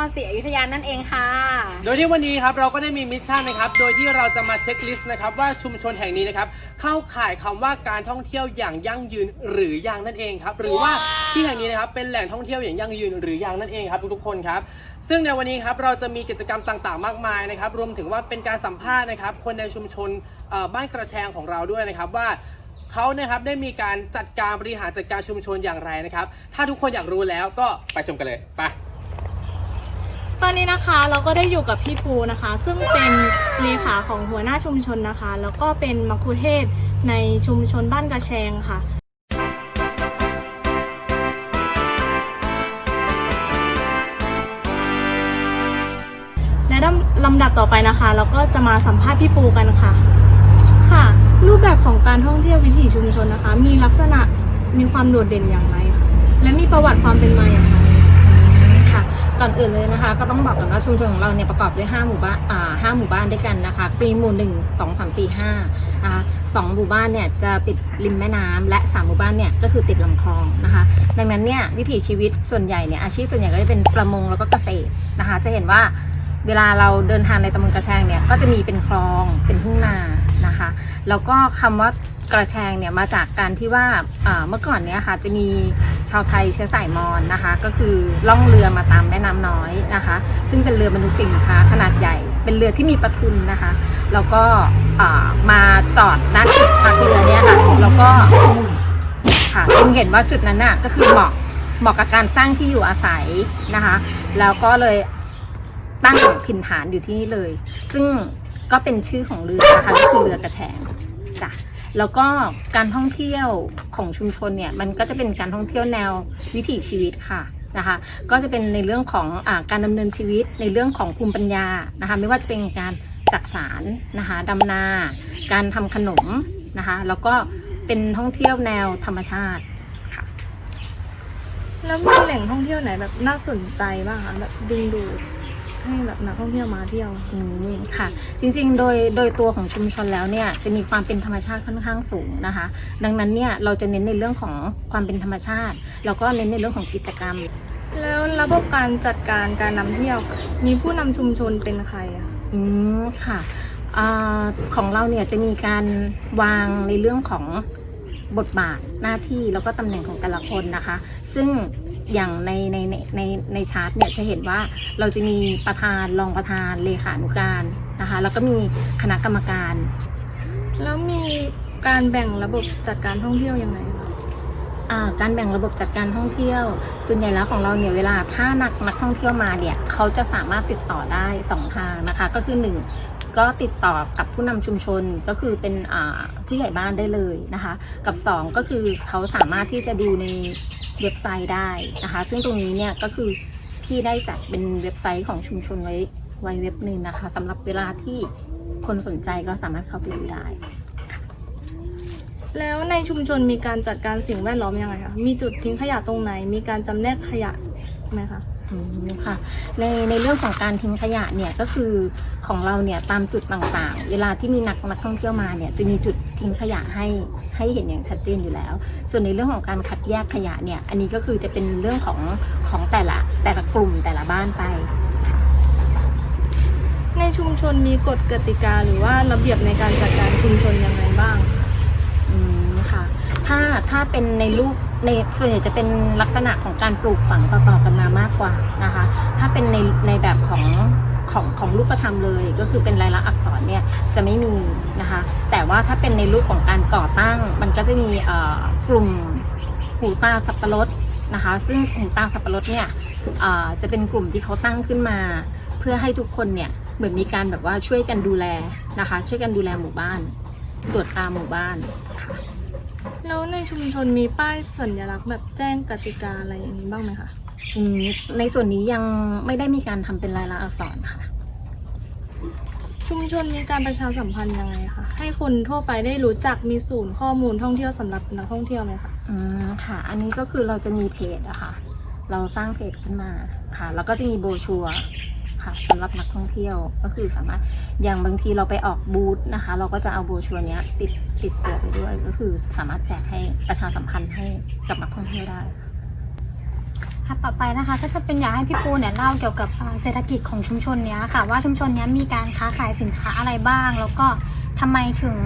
ระนครศรีอยุธยานั่นเองค่ะ โดยที่วันนี้ครับเราก็ได้มีมิชชั่นนะครับ โดยที่เราจะมาเช็คลิสต์นะครับว่าชุมชนแห่งนี้นะครับเข้าข่ายคำว่าการท่องเที่ยวอย่างยั่งยืนหรือยังนั่นเองครับหรือว่าที่แห่งนี้นะครับเป็นแหล่งท่องเที่ยวอย่างยั่งยืนหรือยังนั่นเองครับทุกๆคนครับซึ่งในวันนี้ครับเราจะมีกิจกรรมต่างๆ มากมายนะครับรวมถึงว่าเป็นการสัมภาษณ์นะครับคนในชุมชนบ้านกระแชงของเราด้วยนะครับว่าเขานะครับได้มีการจัดการบริหารจัดการชุมชนอย่างไรนะครับ ถ้าทุกคนอยากรู้แล้วก็ไปชมกันเลยไป ตอนนี้นะคะเราก็ได้อยู่กับพี่ปูนะคะ ซึ่งเป็นเลขาของหัวหน้าชุมชนนะคะ แล้วก็เป็นมัคคุเทศในชุมชนบ้านกระแชงค่ะ และลำดับต่อไปนะคะ เราก็จะมาสัมภาษณ์พี่ปูกันค่ะ ค่ะ รูปแบบของการท่องเที่ยววิถีชุมชนนะคะ มีลักษณะมีความโดดเด่นอย่างไรคะและมีประวัติความเป็นมาอย่างไร ก่อนอื่นเลยนะคะ ก็ต้องบอกก่อนว่าชุมชนของเราเนี่ยประกอบด้วย5หมู่บ้านอ่าห้าหมู่บ้านด้วยกันนะคะมีหมู่1 2 3 4 5นะคะสองหมู่บ้านเนี่ยจะติดริมแม่น้ำและ3หมู่บ้านเนี่ยก็คือติดลำคลองนะคะ ดังนั้นเนี่ยวิถีชีวิตส่วนใหญ่เนี่ยอาชีพส่วนใหญ่ก็จะเป็นประมงแล้วก็เกษตรนะคะ จะเห็นว่าเวลาเราเดินทางในตำบลกระแชงเนี่ยก็จะมีเป็นคลองเป็นทุ่งนานะคะ แล้วก็คำว่า กระแชงเนี่ยมาจากการที่ว่าเมื่อก่อนเนี่ยค่ะจะมีชาวไทยเชื้อสายมอญนะคะ ก็คือล่องเรือมาตามแม่น้ำน้อยนะคะ ซึ่งเป็นเรือบรรทุกสินค้าขนาดใหญ่ เป็นเรือที่มีประทุนนะคะ แล้วก็มาจอดณจุดพักเรือเนี่ยค่ะแล้วก็ค่ะจึงเห็นว่าจุดนั้นน่ะก็คือเหมาะเหมาะกับการสร้างที่อยู่อาศัยนะคะ แล้วก็เลยตั้งถิ่นฐานอยู่ที่นี่เลย ซึ่งก็เป็นชื่อของเรือนะคะก็คือเรือกระแชงจ้ะ แล้วก็การท่องเที่ยวของชุมชนเนี่ยมันก็จะเป็นการท่องเที่ยวแนววิถีชีวิตค่ะนะคะก็จะเป็นในเรื่องของอการดำเนินชีวิตในเรื่องของภูมิปัญญานะคะไม่ว่าจะเป็นการจักสารนะคะดำนา การทำขนมนะคะแล้วก็เป็นท่องเที่ยวแนวธรรมชาติค่ะแล้วมีแหล่งท่องเที่ยวไหนแบบน่าสนใจบ้างคะแบบดึงดูด ให้แบบนักท่องเที่ยวมาเที่ยว อืมค่ะ จริงๆ โดยโดยตัวของชุมชนแล้วเนี่ยจะมีความเป็นธรรมชาติค่อนข้างสูงนะคะ ดังนั้นเนี่ยเราจะเน้นในเรื่องของความเป็นธรรมชาติ แล้วก็เน้นในเรื่องของกิจกรรม แล้วระบบการจัดการการนำเที่ยวค่ะมีผู้นำชุมชนเป็นใครอะอืมค่ะอาของเราเนี่ยจะมีการวางในเรื่องของบทบาทหน้าที่แล้วก็ตำแหน่งของแต่ละคนนะคะ ซึ่ง อย่างในในในในในชาร์ตเนี่ยจะเห็นว่าเราจะมีประธานรองประธานเลขานุการนะคะ แล้วก็มีคณะกรรมการ แล้วมีการแบ่งระบบจัดการท่องเที่ยวยังไงคะการแบ่งระบบจัดการท่องเที่ยว ส่วนใหญ่แล้วของเราเนี่ยเวลาถ้านักนักท่องเที่ยวมาเนี่ยเขาจะสามารถติดต่อได้สองทางนะคะ ก็คือหนึ่งก็ติดต่อกับผู้นำชุมชนก็คือเป็นผู้ใหญ่บ้านได้เลยนะคะ กับสองก็คือเขาสามารถที่จะดูใน เว็บไซต์ได้นะคะ ซึ่งตรงนี้เนี่ยก็คือพี่ได้จัดเป็นเว็บไซต์ของชุมชนไว้ไว้เว็บหนึ่งนะคะสำหรับเวลาที่คนสนใจก็สามารถเข้าไปดูได้แล้วในชุมชนมีการจัดการสิ่งแวดล้อมยังไงคะ มีจุดทิ้งขยะตรงไหน มีการจำแนกขยะไหมคะ อืมค่ะในในเรื่องของการทิ้งขยะเนี่ยก็คือของเราเนี่ยตามจุดต่างๆ เวลาที่มีนักนักท่องเที่ยวมาเนี่ยจะมีจุดทิ้งขยะให้ให้เห็นอย่างชัดเจนอยู่แล้ว ส่วนในเรื่องของการคัดแยกขยะเนี่ยอันนี้ก็คือจะเป็นเรื่องของของแต่ละแต่ละกลุ่มแต่ละบ้านไป ในชุมชนมีกฎกติกาหรือว่าระเบียบในการจัดการชุมชนยังไงบ้างค ถ้าถ้าเป็นในรูปในส่วนใหญ่จะเป็นลักษณะของการปลูกฝังต่อๆกันมามากกว่านะคะ ถ้าเป็นในในแบบของของของรูปธรรมเลยก็คือเป็นลายลักษณ์อักษรเนี่ยจะไม่มีนะคะ แต่ว่าถ้าเป็นในรูปของการก่อตั้ง มันก็จะมีเอ่อกลุ่มหูตาสับปะรดนะคะ ซึ่งหูตาสับปะรดเนี่ยเอ่อจะเป็นกลุ่มที่เขาตั้งขึ้นมา เพื่อให้ทุกคนเนี่ยเหมือนมีการแบบว่าช่วยกันดูแลนะคะ ช่วยกันดูแลหมู่บ้านตรวจตาหมู่บ้านค่ะ แล้วในชุมชนมีป้ายสัญลักษณ์แบบแจ้งกติกาอะไรอย่างนี้บ้างไหมคะอืมในส่วนนี้ยังไม่ได้มีการทำเป็นลายลักษณ์อักษรค่ะ ชุมชนมีการประชาสัมพันธ์ยังไงคะให้คนทั่วไปได้รู้จักมีศูนย์ข้อมูลท่องเที่ยวสำหรับนักท่องเที่ยวไหมคะอืมค่ะ อันนี้ก็คือเราจะมีเพจอะค่ะ เราสร้างเพจขึ้นมาค่ะ แล้วก็จะมีโบรชัวร์ค่ะสำหรับนักท่องเที่ยวก็คือสามารถอย่างบางทีเราไปออกบูธนะคะ เราก็จะเอาโบรชัวร์เนี้ยติด ติดตัวไปด้วยก็คือสามารถแจกให้ประชาสัมพันธ์ให้กับนักท่องเที่ยวได้ค่ะต่อไปนะคะก็จะเป็นอยากให้พี่ปูเนี่ยเล่าเกี่ยวกับอ่าเศรษฐกิจของชุมชนเนี้ยค่ะ ว่าชุมชนเนี้ยมีการค้าขายสินค้าอะไรบ้าง แล้วก็ทำไมถึง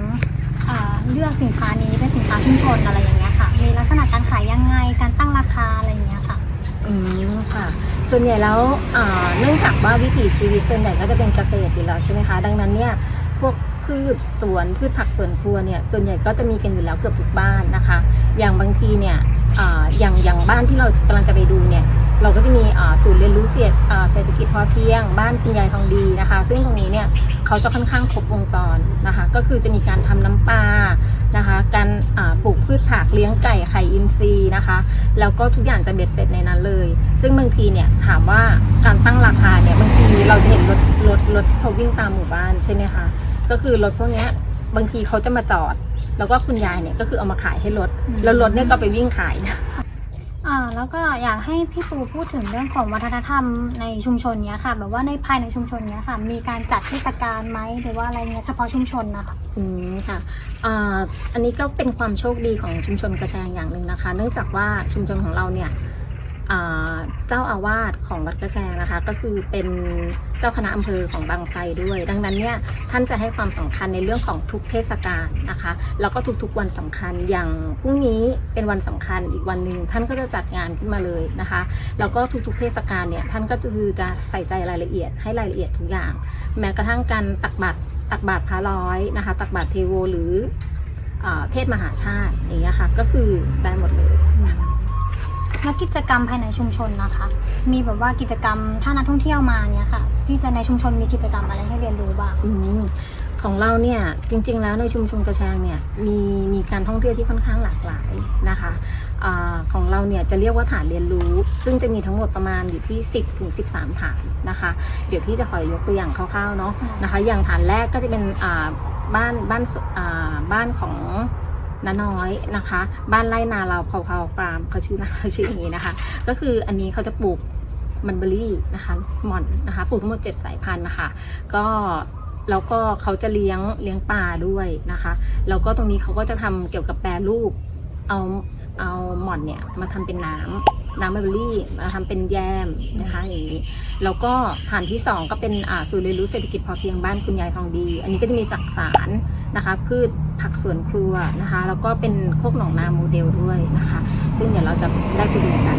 อ่าเลือกสินค้านี้เป็นสินค้าชุมชนอะไรอย่างเงี้ยค่ะ มีลักษณะการขายยังไงการตั้งราคาอะไรอย่างเงี้ยค่ะอืมค่ะ ส่วนใหญ่แล้วอ่าเนื่องจากว่าวิถีชีวิตส่วนใหญ่ก็จะเป็นเกษตรอยู่แล้วใช่ไหมคะ ดังนั้นเนี่ยพวก พืชสวนพืชผักสวนครัวเนี่ยส่วนใหญ่ก็จะมีกันอยู่แล้วเกือบทุกบ้านนะคะ อย่างบางทีเนี่ยออย่างอย่างบ้านที่เรากำลังจะไปดูเนี่ยเราก็จะมีศูนย์เรียนรู้เศรษฐกิจพอเพียง บ้านคุณยายทองดีนะคะ ซึ่งตรงนี้เนี่ยเขาจะค่อนข้างครบวงจรนะคะ ก็คือจะมีการทำน้ำปลานะคะ การปลูกพืชผักเลี้ยงไก่ไข่อินทรีย์นะคะ แล้วก็ทุกอย่างจะเบ็ดเสร็จในนั้นเลย ซึ่งบางทีเนี่ยถามว่าการตั้งราคาเนี่ยบางทีเราจะเห็นรถรถรถที่เขาวิ่งตามหมู่บ้านใช่ไหมคะ ก็คือรถพวกเนี้ยบางทีเขาจะมาจอด แล้วก็คุณยายเนี่ยก็คือเอามาขายให้รถ แล้วรถเนี่ยก็ไปวิ่งขายนะอ่าแล้วก็อยากให้พี่ปูพูดถึงเรื่องของวัฒนธรรมในชุมชนเนี้ยค่ะ แบบว่าในภายในชุมชนเนี้ยค่ะ มีการจัดเทศกาลไหมหรือว่าอะไรเงี้ยเฉพาะชุมชนนะคะอืมค่ะอ่าอันนี้ก็เป็นความโชคดีของชุมชนกระแชงอย่างหนึ่งนะคะ เนื่องจากว่าชุมชนของเราเนี่ยอ่า เจ้าอาวาสของวัดกระแชงนะคะ ก็คือเป็นเจ้าคณะอำเภอของบางไทรด้วย ดังนั้นเนี่ยท่านจะให้ความสำคัญในเรื่องของทุกเทศกาลนะคะ แล้วก็ทุกๆวันสำคัญอย่างพรุ่งนี้เป็นวันสำคัญอีกวันหนึ่งท่านก็จะจัดงานขึ้นมาเลยนะคะแล้วก็ทุกๆเทศกาลเนี่ยท่านก็คือจะใส่ใจรายละเอียดให้รายละเอียดทุกอย่าง แม้กระทั่งการตักบาตรตักบาตรพระร้อยนะคะ ตักบาตรเทโวหรือเออเทศมหาชาติอย่างเงี้ยค่ะก็คือได้หมดเลย แล้วกิจกรรมภายในชุมชนนะคะ มีแบบว่ากิจกรรมถ้านักท่องเที่ยวมาเนี้ยค่ะ ที่จะในชุมชนมีกิจกรรมอะไรให้เรียนรู้บ้าง อืมของเราเนี่ยจริงๆแล้วในชุมชนกระแชงเนี่ยมีมีการท่องเที่ยวที่ค่อนข้างหลากหลายนะคะอาของเราเนี่ยจะเรียกว่าฐานเรียนรู้ ซึ่งจะมีทั้งหมดประมาณอยู่ที่ 10ถึง13 ฐานนะคะ เดี๋ยวพี่จะขอยกตัวอย่างคร่าวๆเนาะนะคะ อย่างฐานแรกก็จะเป็นบ้านบ้านบ้านของ น้าน้อยนะคะ บ้านไร่นาเราเผาเผาฟาร์มเขาชื่อนะเขาชื่ออย่างนี้นะคะ ก็คืออันนี้เขาจะปลูกมันเบอรี่นะคะหม่อนนะคะปลูกทั้งหมด7สายพันธุ์นะคะ ก็แล้วก็เขาจะเลี้ยงเลี้ยงปลาด้วยนะคะแล้วก็ตรงนี้เขาก็จะทำเกี่ยวกับแปรรูปเอาเอาหม่อนเนี่ยมาทำเป็นน้ำน้ำมันเบอร์รี่มาทำเป็นแยมนะคะอย่างนี้แล้วก็ฐานที่ 2 ก็เป็นศูนย์เรียนรู้เศรษฐกิจพอเพียงบ้านคุณยายทองดี อันนี้ก็จะมีจักสาร นะคะ พืชผักสวนครัวนะคะ แล้วก็เป็นโคกหนองนาโมเดลด้วยนะคะ ซึ่งเดี๋ยวเราจะได้ไปดูกัน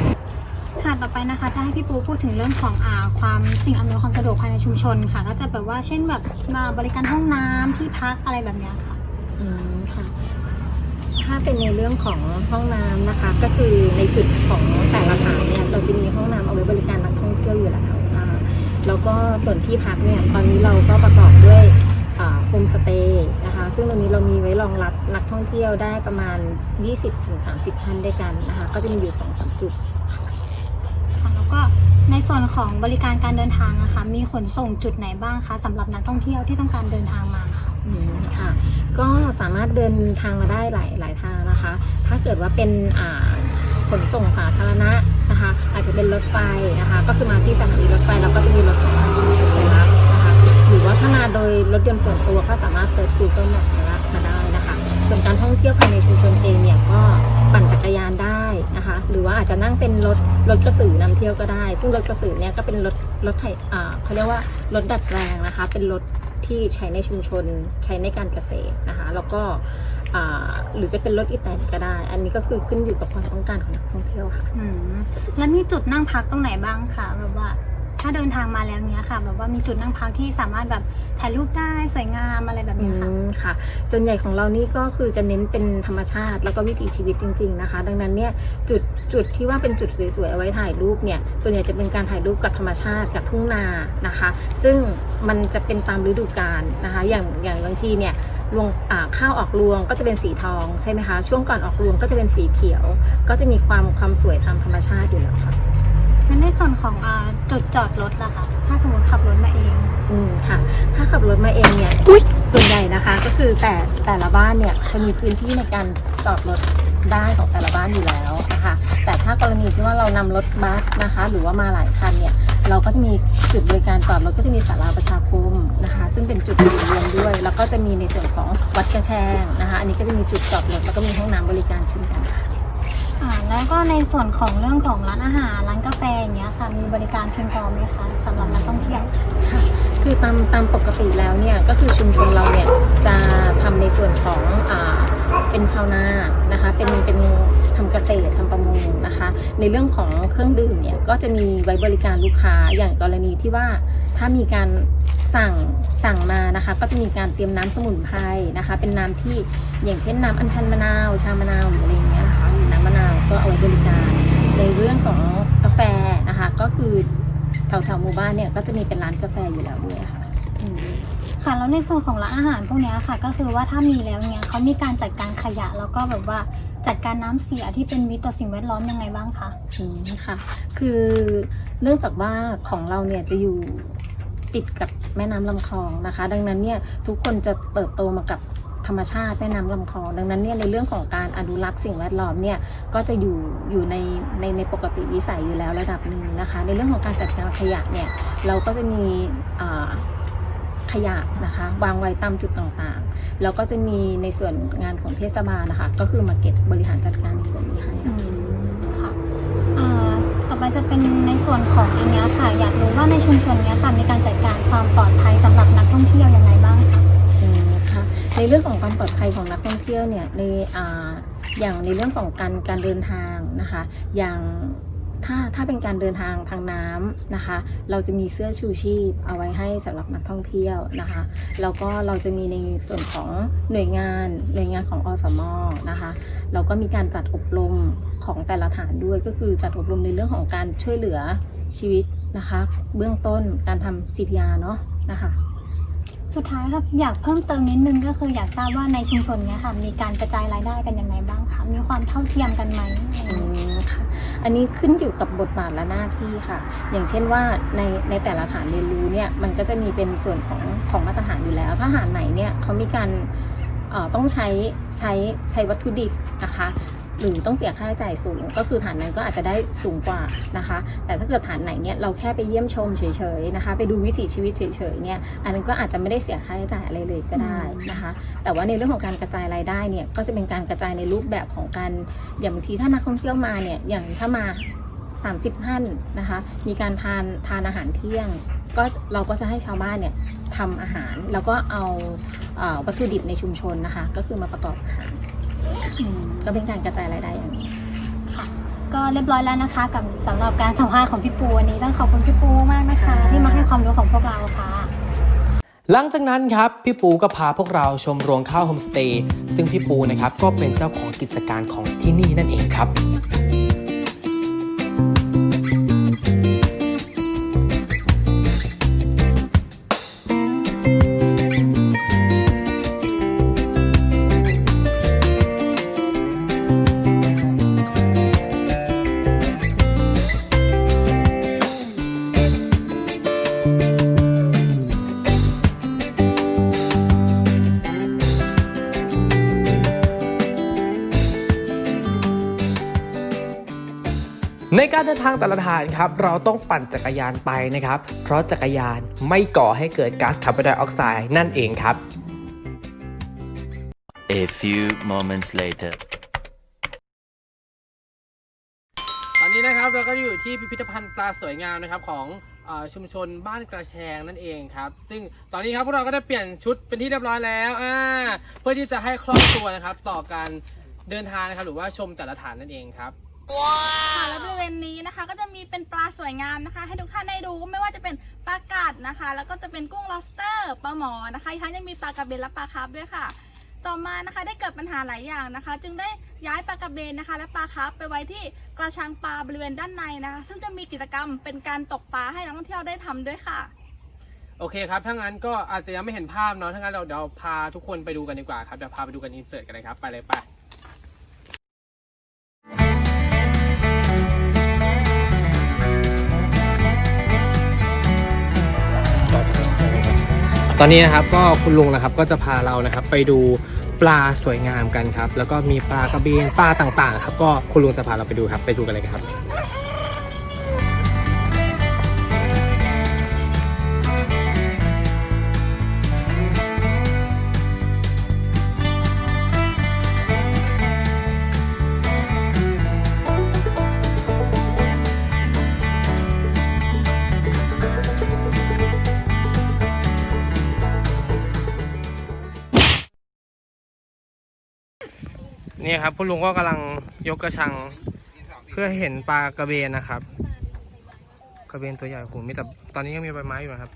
ค่ะต่อไปนะคะจะให้พี่ปูพูดถึงเรื่องของอ่าความสิ่งอำนวยความสะดวกภายในชุมชนค่ะ ก็จะแบบว่าเช่นแบบมาบริการห้องน้ำที่พักอะไรแบบเนี้ยค่ะอืมค่ะ ถ้าเป็นในเรื่องของห้องน้ำนะคะ ก็คือในจุดของแต่ละฐานเนี่ยเราจะมีห้องน้ำเอาไว้บริการนักท่องเที่ยวอยู่แล้วอ่าแล้วก็ส่วนที่พักเนี่ยตอนนี้เราก็ประกอบด้วย โฮมสเตย์นะคะ ซึ่งตรงนี้เรามีไว้รองรับนักท่องเที่ยวได้ประมาณ 20-30 ท่านด้วยกันนะคะ ก็จะมีอยู่2อสจุดค่ะแล้วก็ในส่วนของบริการการเดินทางนะคะ มีขนส่งจุดไหนบ้างคะสำหรับนักท่องเที่ยวที่ต้องการเดินทางมาค่ะอืมค่ะ ก็สามารถเดินทางมาได้หลายหลายทางนะคะ ถ้าเกิดว่าเป็นอ่าขนส่งสาธารณะนะคะ อาจจะเป็นรถไฟนะคะ ก็คือมาที่สถานีรถไฟแล้วก็จะมีรถของทางชุมชนไป ว่าถ้ามาโดยรถยนต์ส่วนตัวก็สามารถเซิร์ช Google Map มารับมาได้นะคะ ส่วนการท่องเที่ยวภายในชุมชนเองเนี่ยก็ปั่นจักรยานได้นะคะ หรือว่าอาจจะนั่งเป็นรถรถกระสือนำเที่ยวก็ได้ ซึ่งรถกระสือเนี่ยก็เป็นรถรถไถอ่าเขาเรียกว่ารถดัดแปลงนะคะ เป็นรถที่ใช้ในชุมชนใช้ในการเกษตรนะคะ แล้วก็อ่าหรือจะเป็นรถอีแตนก็ได้ อันนี้ก็คือขึ้นอยู่กับความต้องการของนักท่องเที่ยวค่ะแล้วมีจุดนั่งพักตรงไหนบ้างคะแบบว่า ถ้าเดินทางมาแล้วเนี้ยค่ะ แบบว่ามีจุดนั่งพักที่สามารถแบบถ่ายรูปได้สวยงามอะไรแบบนี้ค่ะค่ะ ส่วนใหญ่ของเรานี่ก็คือจะเน้นเป็นธรรมชาติ แล้วก็วิถีชีวิตจริง ๆนะคะ ดังนั้นเนี่ยจุดจุดที่ว่าเป็นจุดสวยๆเอาไว้ถ่ายรูปเนี่ย ส่วนใหญ่จะเป็นการถ่ายรูปกับธรรมชาติกับทุ่งนานะคะ ซึ่งมันจะเป็นตามฤดูกาลนะคะ อย่างอย่างบางทีเนี่ยรวงข้าวออกรวงก็จะเป็นสีทองใช่ไหมคะ ช่วงก่อนออกรวงก็จะเป็นสีเขียว ก็จะมีความความสวยตามธรรมชาติอยู่แล้วค่ะ ส่วนของอ่าจุดจอดรถล่ะคะ ถ้าสมมติขับรถมาเอง อืมค่ะ ถ้าขับรถมาเองเนี่ยส่วนใหญ่นะคะ ก็คือแต่แต่ละบ้านเนี่ยจะมีพื้นที่ในการจอดรถได้ของแต่ละบ้านอยู่แล้วนะคะ แต่ถ้ากรณีที่ว่าเรานำรถบัสนะคะ หรือว่ามาหลายคันเนี่ย เราก็จะมีจุดบริการจอดรถก็จะมีศาลาประชาคมนะคะ ซึ่งเป็นจุดบริเวณด้วย แล้วก็จะมีในส่วนของวัดกระแชงนะคะ อันนี้ก็จะมีจุดจอดรถแล้วก็มีห้องน้ำบริการเช่นกันค่ะ อ่าแล้วก็ในส่วนของเรื่องของร้านอาหารร้านกาแฟอย่างเงี้ยค่ะมีบริการเพียงพอไหมคะสำหรับนักท่องเที่ยวค่ะคือตามตามปกติแล้วเนี่ยก็คือชุมชนเราเนี่ยจะทำในส่วนของอ่าเป็นชาวนานะคะเป็นเป็นทำเกษตรทำประมงนะคะ ในเรื่องของเครื่องดื่มเนี่ยก็จะมีไว้บริการลูกค้าอย่างกรณีที่ว่าถ้ามีการสั่งสั่งมานะคะ ก็จะมีการเตรียมน้ำสมุนไพรนะคะ เป็นน้ำที่อย่างเช่นน้ำอัญชันมะนาวชามะนาวหรืออะไรอย่างเงี้ยนะคะ น้ำมะนาวก็เอาไว้บริการ ในเรื่องของกาแฟนะคะ ก็คือแถวแถวๆหมู่บ้านเนี่ยก็จะมีเป็นร้านกาแฟอยู่แล้วด้วยค่ะค่ะแล้วในส่วนของร้านอาหารพวกเนี้ยค่ะ ก็คือว่าถ้ามีแล้วเนี่ยเขามีการจัดการขยะแล้วก็แบบว่าจัดการน้ำเสียที่เป็นมิตรต่อสิ่งแวดล้อมยังไงบ้างคะ อืมค่ะคือเนื่องจากว่าของเราเนี่ยจะอยู่ติดกับแม่น้ำลำคลองนะคะ ดังนั้นเนี่ยทุกคนจะเติบโตมากับ ธรรมชาติแม่น้ำลำคลองดังนั้นเนี่ยในเรื่องของการอนุรักษ์สิ่งแวดล้อมเนี่ยก็จะอยู่อยู่ในในในปกติวิสัยอยู่แล้วระดับหนึ่งนะคะ ในเรื่องของการจัดการขยะเนี่ยเราก็จะมีขยะนะคะวางไว้ตามจุดต่างๆ แล้วก็จะมีในส่วนงานของเทศบาลนะคะ ก็คือมาเก็บบริหารจัดการในส่วนนี้ให้ค่ะค่ะต่อไปจะเป็นในส่วนของอันนี้ค่ะ อยากรู้ว่าในชุมชนนี้ค่ะมีการจัดการความปลอดภัยสำหรับนักท่องเที่ยวยังไงบ้างคะ ในเรื่องของความปลอดภัยของนักท่องเที่ยวเนี่ยในออย่างในเรื่องของการการเดินทางนะคะ อย่างถ้าถ้าเป็นการเดินทางทางน้ำนะคะ เราจะมีเสื้อชูชีพเอาไว้ให้สำหรับนักท่องเที่ยวนะคะแล้วก็เราจะมีในส่วนของหน่วยงานหน่วยงานของอสมนะคะเราก็มีการจัดอบรมของแต่ละฐานด้วยก็คือจัดอบรมในเรื่องของการช่วยเหลือชีวิตนะคะ เบื้องต้นการทำ CPR เนาะนะคะ สุดท้ายครับอยากเพิ่มเติมนิดนึงก็คืออยากทราบว่าในชุมชนเนี้ยค่ะ มีการกระจายรายได้กันยังไงบ้างคะมีความเท่าเทียมกันไหมอะไรอย่างอืเงี้ยมค่ะอันนี้ขึ้นอยู่กับบทบาทและหน้าที่ค่ะ อย่างเช่นว่าในในแต่ละฐานเรียนรู้เนี่ยมันก็จะมีเป็นส่วนของของมาตรฐานอยู่แล้ว ถ้าฐานไหนเนี่ยเขามีการเอ่อต้องใช้ใช้ใช้วัตถุดิบนะคะ หรือต้องเสียค่าใช้จ่ายสูง ก็คือฐานนั้นก็อาจจะได้สูงกว่านะคะ แต่ถ้าเกิดฐานไหนเนี่ยเราแค่ไปเยี่ยมชมเฉยๆนะคะ ไปดูวิถีชีวิตเฉยๆเนี่ยอันนั้นก็อาจจะไม่ได้เสียค่าใช้จ่ายอะไรเลยก็ได้นะคะ แต่ว่าในเรื่องของการกระจายรายได้เนี่ยก็จะเป็นการกระจายในรูปแบบของการอย่างบางทีถ้านักท่องเที่ยวมาเนี่ยอย่างถ้ามา 30 ท่านนะคะ มีการทานทานอาหารเที่ยงก็เราก็จะให้ชาวบ้านเนี่ยทำอาหารแล้วก็เอาวัตถุดิบในชุมชนนะคะ ก็คือมาประกอบอาหาร ก็เป็นการกระจายรายได้อย่างนี้ค่ะก็เรียบร้อยแล้วนะคะ กับสำหรับการสัมภาษณ์ของพี่ปูวันนี้ต้องขอบคุณพี่ปูมากนะคะ ค่ะ ที่มาให้ความรู้ของพวกเราค่ะ หลังจากนั้นครับ พี่ปูก็พาพวกเราชมรวงข้าวโฮมสเตย์ซึ่งพี่ปูนะครับก็เป็นเจ้าของกิจการของที่นี่นั่นเองครับ การเดินทางแต่ละทางครับเราต้องปั่นจักรยานไปนะครับ เพราะจักรยานไม่ก่อให้เกิดก๊าซคาร์บอนไดออกไซด์นั่นเองครับ A few moments later. ตอนนี้นะครับเราก็อยู่ที่พิพิธภัณฑ์ปลาสวยงามนะครับของเออชุมชนบ้านกระแชงนั่นเองครับ ซึ่งตอนนี้ครับพวกเราก็ได้เปลี่ยนชุดเป็นที่เรียบร้อยแล้วอ่าเพื่อที่จะให้คล่องตัวนะครับ ต่อการเดินทางนะครับหรือว่าชมแต่ละฐานนั่นเองครับ ค่ะแล้วบริเวณนี้นะคะก็จะมีเป็นปลาสวยงามนะคะ ให้ทุกท่านได้ดูไม่ว่าจะเป็นปลากัดนะคะ แล้วก็จะเป็นกุ้ง lobster ปลาหมอนะคะอีกทั้งยังมีปลากระเบนและปลาคาร์ฟด้วยค่ะ ต่อมานะคะได้เกิดปัญหาหลายอย่างนะคะ จึงได้ย้ายปลากระเบนนะคะ และปลาคาร์ฟไปไว้ที่กระชังปลาบริเวณด้านในนะคะ ซึ่งจะมีกิจกรรมเป็นการตกปลาให้นักท่องเที่ยวได้ทำด้วยค่ะ โอเคครับถ้างั้นก็อาจจะยังไม่เห็นภาพเนาะถ้างั้นเราเดี๋ยวพาทุกคนไปดูกันดีกว่าครับเดี๋ยวพาไปดูกันอินเสิร์ตกันเลยครับไปเลยไป ตอนนี้นะครับก็คุณลุงนะครับก็จะพาเรานะครับไปดูปลาสวยงามกันครับ แล้วก็มีปลากระเบนปลาต่างๆ ครับ ก็คุณลุงจะพาเราไปดูครับไปดูกันเลยครับ นี่ครับคุณลุงก็กำลังยกกระชัง เพื่อให้เห็นปลากระเบนนะครับ กระเบนตัวใหญ่โหมีแต่ตอนนี้ยังมีใบไม้อยู่นะครับ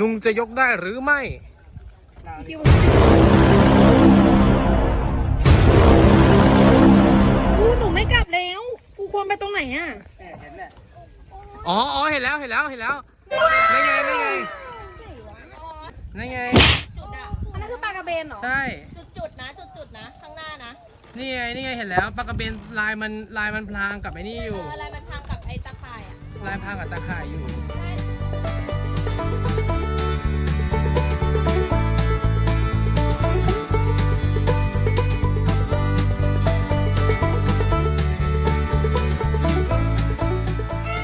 ลุงจะยกได้หรือไม่อู้หนูไม่กลับแล้ว กูควรไปตรงไหนอะอ๋ออ๋อเห็นแล้วเห็นแล้วเห็นแล้วนั่นไงนั่นไงนั่นไง เบนเหรอ ใช่ จุดๆนะ จุดๆนะ ข้างหน้านะนี่ไงนี่ไงเห็นแล้วปลากระเบนลายมันลายมันพลางกับไอ้นี่อยู่อะไรมันพังกับไอ้ตะข่ายอะลายพรางกับตาข่ายอยู่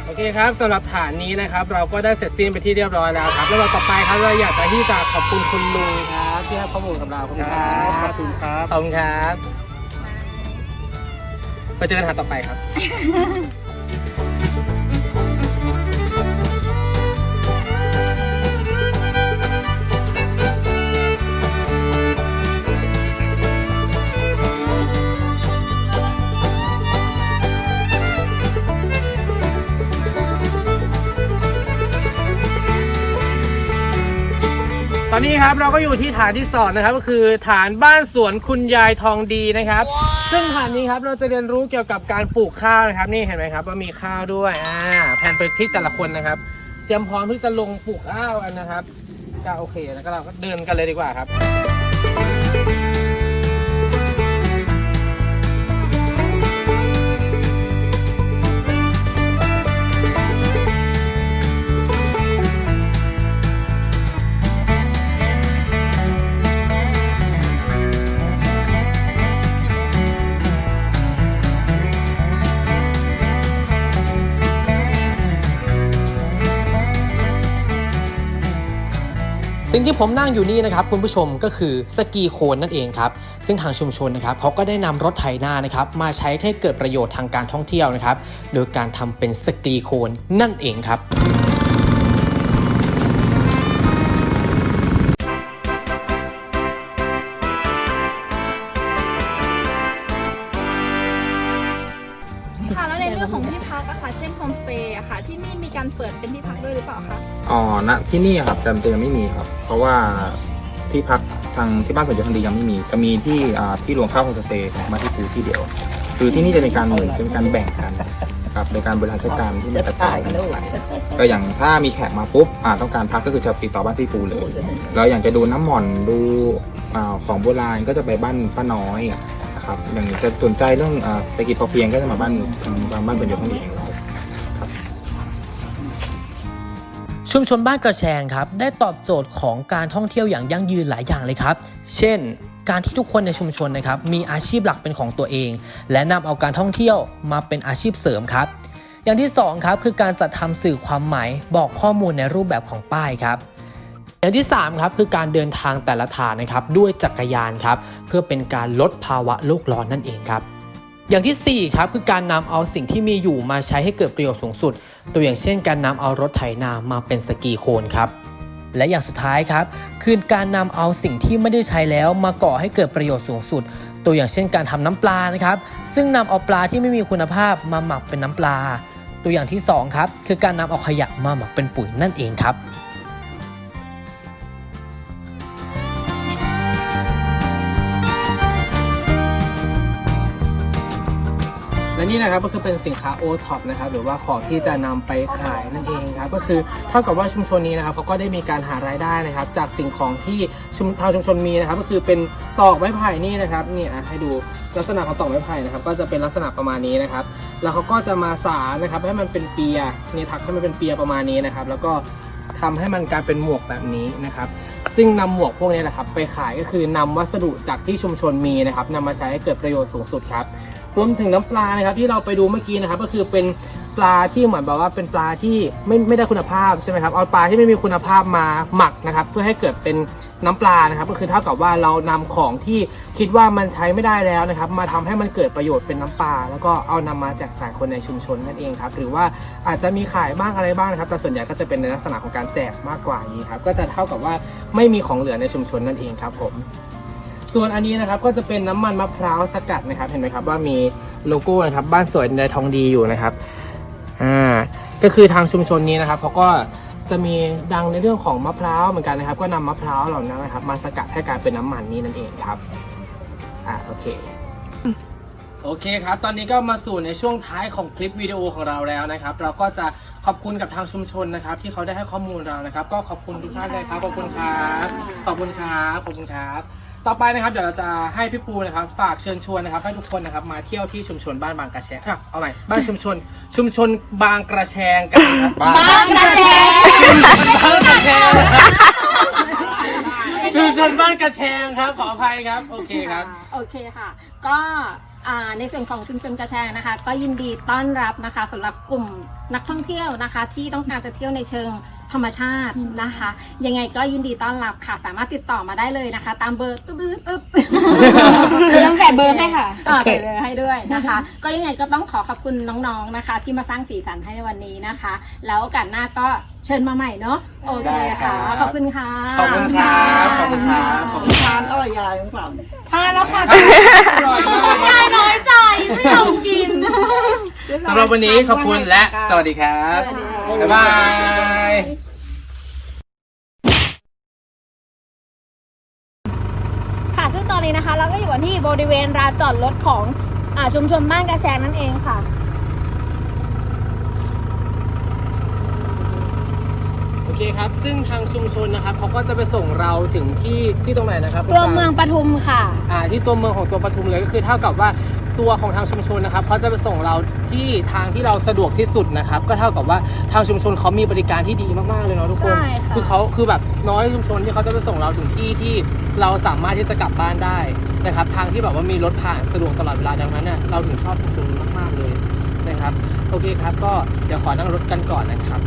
โอเคครับสำหรับฐานนี้นะครับ เราก็ได้เสร็จสิ้นไปที่เรียบร้อยแล้วครับ แล้วต่อไปครับเราอยากจะที่จะขอบคุณคุณลุงครับ ที่ให้ข้อมูลกับเราขอบคุณครับขอบคุณครับขอบคุณครับ ไปเจอกันฐานต่อไปครับ ตอนนี้ครับเราก็อยู่ที่ฐานที่สองนะครับ ก็คือฐานบ้านสวนคุณยายทองดีนะครับ ซึ่งฐานนี้ครับเราจะเรียนรู้เกี่ยวกับการปลูกข้าวนะครับ นี่เห็นไหมครับว่ามีข้าวด้วยอ่าแผนไปที่แต่ละคนนะครับ เตรียมพร้อมที่จะลงปลูกข้าวกันนะครับก็โอเคแล้วก็เราก็เดินกันเลยดีกว่าครับ สิ่งที่ผมนั่งอยู่นี่นะครับคุณผู้ชมก็คือสกีโคนนั่นเองครับซึ่งทางชุมชนนะครับเขาก็ได้นำรถไถนานะครับมาใช้ให้เกิดประโยชน์ทางการท่องเที่ยวนะครับโดยการทำเป็นสกีโคนนั่นเองครับค่ะแล้วในเรื่องของที่พักอะค่ะ เช่นโฮมสเตย์อะค่ะ ที่นี่มีการเปิดเป็นที่พักด้วยหรือเปล่าคะ อ๋อ ณ ที่นี่ครับจำเป็นยังไม่มีครับ เพราะว่าที่พักทางที่บ้านสวนยทันดียังไม่มีจะมีที่อ่าที่รวมข้าวโฮมสเตย์ของมาที่ภูที่เดียว คือที่นี่จะเป็นการจะเป็นการแบ่งกันครับในการบริหารจัดการที่มันแตกต่างกันไปก็อย่างถ้ามีแขกมาปุ๊บอ่าต้องการพักก็คือจะติดต่อบ้านที่ภูเลยแล้วอย่างจะดูน้ำหม่อนดูอ่าของโบราณก็จะไปบ้านป้าน้อยนะครับอย่างจะสนใจเรื่องอ่าเศรษฐกิจพอเพียงก็จะมาบ้านทางบ้านเป็นยทันดี ชุมชนบ้านกระแชงครับได้ตอบโจทย์ของการท่องเที่ยวอย่างยั่งยืนหลายอย่างเลยครับ เช่น การที่ทุกคนในชุมชนนะครับมีอาชีพหลักเป็นของตัวเอง และนำเอาการท่องเที่ยวมาเป็นอาชีพเสริมครับ อย่างที่สองครับคือการจัดทำสื่อความหมายบอกข้อมูลในรูปแบบของป้ายครับอย่างที่3ครับคือการเดินทางแต่ละทางนะครับด้วยจักรยานครับเพื่อเป็นการลดภาวะโลกร้อนนั่นเองครับ อย่างที่ 4 ครับ คือการนำเอาสิ่งที่มีอยู่มาใช้ให้เกิดประโยชน์สูงสุด ตัวอย่างเช่น การนำเอารถไถนามาเป็นสกีโคนครับ และอย่างสุดท้ายครับ คือการนำเอาสิ่งที่ไม่ได้ใช้แล้วมาก่อให้เกิดประโยชน์สูงสุด ตัวอย่างเช่น การทำน้ำปลานะครับ ซึ่งนำเอาปลาที่ไม่มีคุณภาพมาหมักเป็นน้ำปลา ตัวอย่างที่สองครับ คือการนำเอาขยะมาหมักเป็นปุ๋ยนั่นเองครับ นี่นะครับก็คือเป็นสินค้า o t o p นะครับหรือว่าของที่จะนำไปขายนั่นเองครับก็คือเท่ากับว่าชุมชนนี้นะครับเขาก็ได้มีการหารายได้นะครับ จากสิ่งของที่ชุมทางชุมชนมีนะครับ ก็คือเป็นตอกไม้ไผ่นี่นะครับนี่อะให้ดูลักษณะของตอกไม้ไผ่นะครับ ก็จะเป็นลักษณะประมาณนี้นะครับ แล้วเขาก็จะมาสานะครับ ให้มันเป็นเปียนี่ถักให้มันเป็นเปียประมาณนี้นะครับ แล้วก็ทำให้มันกลายเป็นหมวกแบบนี้นะครับซึ่งนำหมวกพวกนี้แหละครับไปขายก็คือนำวัสดุจากที่ชุมชนมีนะครับนำมาใช้ให้เกิดประโยชน์สูงสุดครับ รวมถึงน้ำปลานะครับที่เราไปดูเมื่อกี้นะครับก็คือเป็นปลาที่เหมือนแบบว่าเป็นปลาที่ไม่ไม่ได้คุณภาพใช่ไหมครับเอาปลาที่ไม่มีคุณภาพมาหมักนะครับ เพื่อให้เกิดเป็นน้ำปลานะครับ ก็คือเท่ากับว่าเรานำของที่คิดว่ามันใช้ไม่ได้แล้วนะครับ มาทำให้มันเกิดประโยชน์เป็นน้ำปลา แล้วก็เอานำมาแจกจ่ายคนในชุมชนนั่นเองครับหรือว่าอาจจะมีขายบ้างอะไรบ้างนะครับ แต่ส่วนใหญ่ก็จะเป็นในลักษณะของการแจกมากกว่านี้ครับก็จะเท่ากับว่าไม่มีของเหลือในชุมชนนั่นเองครับผม ส่วนอันนี้นะครับก็จะเป็นน้ำมันมะพร้าวสกัดนะครับ เห็นไหมครับว่ามีโลโก้นะครับบ้านสวยในทองดีอยู่นะครับอ่าก็คือทางชุมชนนี้นะครับเขาก็จะมีดังในเรื่องของมะพร้าวเหมือนกันนะครับ ก็นำมะพร้าวเหล่านั้นนะครับ มาสกัดให้กลายเป็นน้ำมันนี้นั่นเองครับอ่าโอเคโอเคครับ ตอนนี้ก็มาสู่ในช่วงท้ายของคลิปวิดีโอของเราแล้วนะครับ เราก็จะขอบคุณกับทางชุมชนนะครับ ที่เขาได้ให้ข้อมูลเรานะครับ ก็ขอบคุณทุกท่านเลยครับ ขอบคุณครับ ขอบคุณครับ ขอบคุณครับ ต่อไปนะครับเดี๋ยวเราจะให้พี่ปูนะครับฝากเชิญชวนนะครับให้ทุกคนนะครับมาเที่ยวที่ชุมชนบ้านบางกระแชงอะเอาใหม่บ้านชุมชน ชุมชนบางกระแชงกันครับบ้านบางกระแสบ้านกระแชงชุมชนบ้านกระแชงครับขออภัยครับโอเคครับโอเคค่ะ ก็อ่าในส่วนของชุมชนกระแชงนะคะ ก็ยินดีต้อนรับนะคะสำหรับกลุ่มนักท่องเที่ยวนะคะ ที่ต้องการจะเที่ยวในเชิง ธรรมชาตินะคะ ยังไงก็ยินดีต้อนรับค่ะ สามารถติดต่อมาได้เลยนะคะ ตามเบอร์ตึ๊บตึ๊บตึ๊บเรื่องใส่เบอร์ให้ค่ะอ่าใส่เลยให้ด้วยนะคะ ก็ยังไงก็ต้องขอขอบคุณน้องๆนะคะ ที่มาสร้างสีสันให้ในวันนี้นะคะ แล้วโอกาสหน้าก็ เชิญมาใหม่เนาะโอเคค่ะ ได้ครับ ขอบคุณค่ะ ขอบคุณครับ ขอบคุณครับ ขอบคุณครับทานแล้วค่ะอร่อยมากยายน้อยใจไม่ยอมกิน สำหรับวันนี้ขอบคุณและสวัสดีครับ บ๊ายบายค่ะซึ่งตอนนี้นะคะเราก็อยู่กันที่บริเวณลานจอดรถของอาชุมชนบ้านกระแชงนั่นเองค่ะ โอเคครับ ซึ่งทางชุมชนนะครับเขาก็จะไปส่งเราถึงที่ที่ตรงไหนนะครับตัวเมืองปทุมค่ะ อ่าที่ตัวเมืองของตัวปทุมเลยก็คือเท่ากับว่าตัวของทางชุมชนนะครับเขาจะไปส่งเราที่ทางที่เราสะดวกที่สุดนะครับ ก็เท่ากับว่าทางชุมชนเขามีบริการที่ดีมากๆเลยเนาะทุกคน ใช่ค่ะ คือเขาคือแบบน้อยชุมชนที่เขาจะไปส่งเราถึงที่ที่เราสามารถที่จะกลับบ้านได้นะครับ ทางที่แบบว่ามีรถผ่านสะดวกตลอดเวลาดังนั้นเนี่ยเราถึงชอบชุมชนนี้มากๆเลยนะครับ โอเคครับ ก็เดี๋ยวขอนั่งรถกันก่อนนะครับ